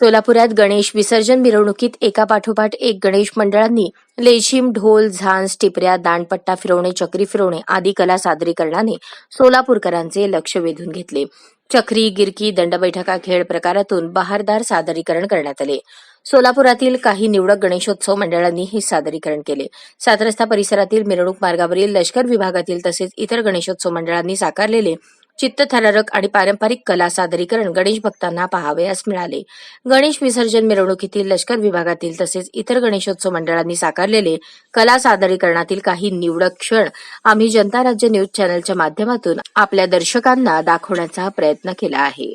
सोलापुरात गणेश विसर्जन मिरवणुकीत एका पाठोपाठ एक गणेश मंडळांनी लेझिम ढोल झांज टिपऱ्या दांडपट्टा फिरवणे चक्री फिरवणे आदी कला सादरीकरणाने सोलापूरकरांचे लक्ष वेधून घेतले. चक्री गिरकी दंडबैठका खेळ प्रकारातून बहारदार सादरीकरण करण्यात आले. सोलापुरातील काही निवडक गणेशोत्सव मंडळांनी हे सादरीकरण केले. सात रस्ता परिसरातील मिरवणूक मार्गावरील लष्कर विभागातील तसेच इतर गणेशोत्सव मंडळांनी साकारलेले चित्तथरारक आणि पारंपरिक कला सादरीकरण गणेश भक्तांना पाहावयास मिळाले. गणेश विसर्जन मिरवणुकीतील लष्कर विभागातील तसेच इतर गणेशोत्सव मंडळांनी साकारलेले कला सादरीकरणातील काही निवडक क्षण आम्ही जनता राज्य न्यूज चॅनलच्या माध्यमातून आपल्या दर्शकांना दाखवण्याचा प्रयत्न केला आहे.